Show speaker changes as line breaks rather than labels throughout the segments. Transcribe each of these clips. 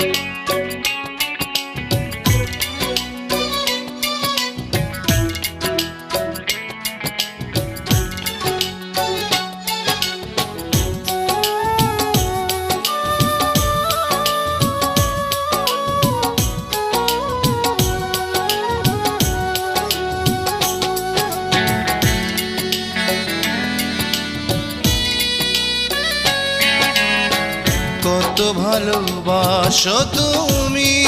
কত ভালোবাসো তুমি।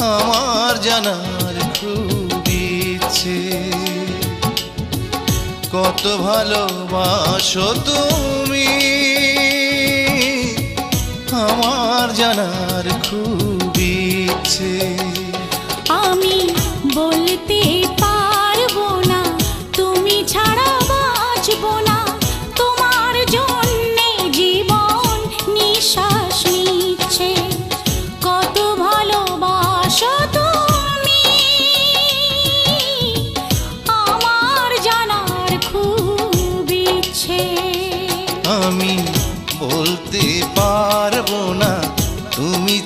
আমার জানার খুব ইচ্ছে। কত ভালোবাসো তুমি। আমার জানার খুব ইচ্ছে।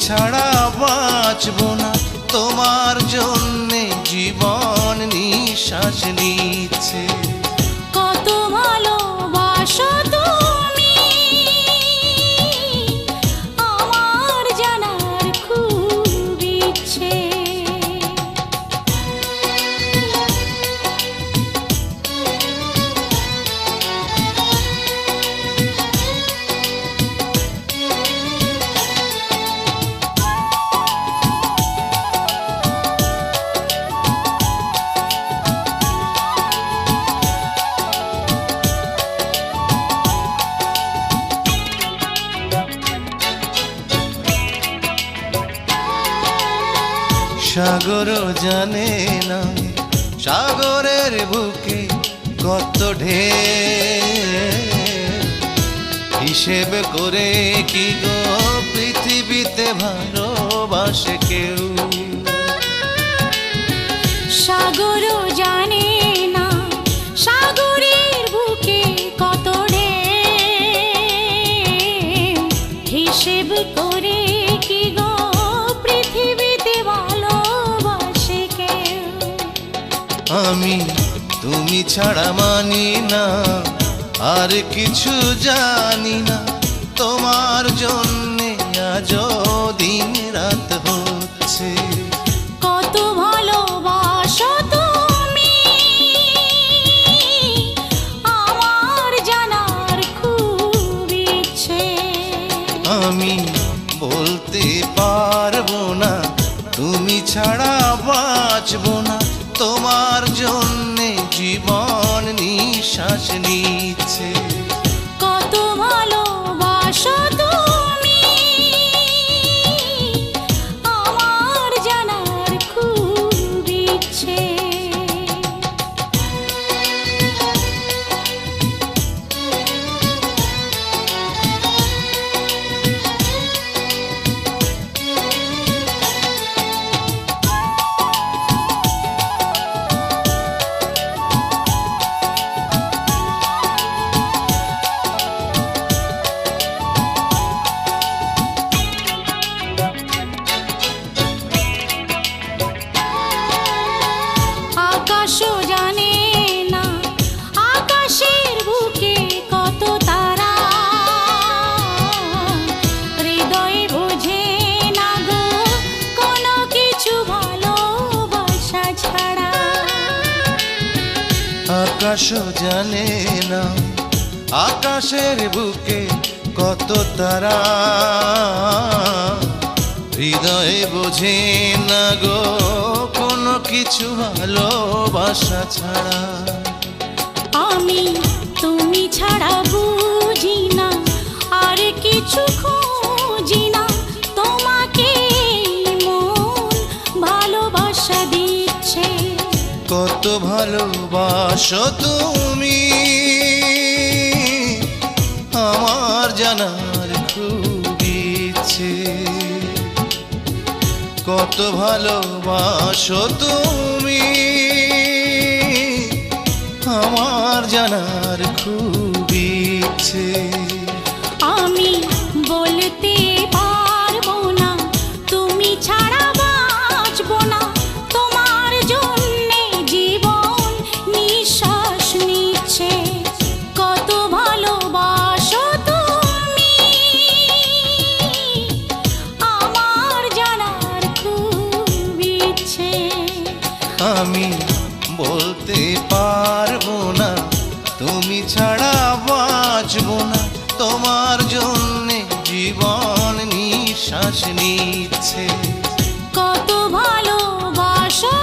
ছাড়া বাঁচব না। তোমার জন্যে জীবন নিঃশ্বাস
সাগর জানে না, সাগরের বুকে কত ঢে হিসেব করে কি গো পৃথিবীতে ভালোবাসে কেউ?
সাগর
ছাড়া মানি না আর কিছু জানি না। তোমার জন্যে আজ দিন রাত হচ্ছে।
কত ভালোবাসো তুমি আমার জানার খুব ইচ্ছে।
আমি বলতে পারব না তুমি ছাড়া বাঁচবো না তোমার জন্যে জীবন নিঃশ্বাস নিচ্ছে। আকাশ জানে না, আকাশের বুকে কত তারা। হৃদয়ে বোঝে না গো, কোনো কিছু ভালোবাসা ছাড়া।
আমি তুমি ছাড়া বুঝি না, আর কিছু খুঁজি
কত ভালোবাসো তুমি। আমার জানার খুব ইচ্ছে। কত ভালোবাসো তুমি। তুমি ছাড়া বাঁচব না। তোমার জন্য জীবন নিঃশ্বাস নিচ্ছে। কত ভালোবাসা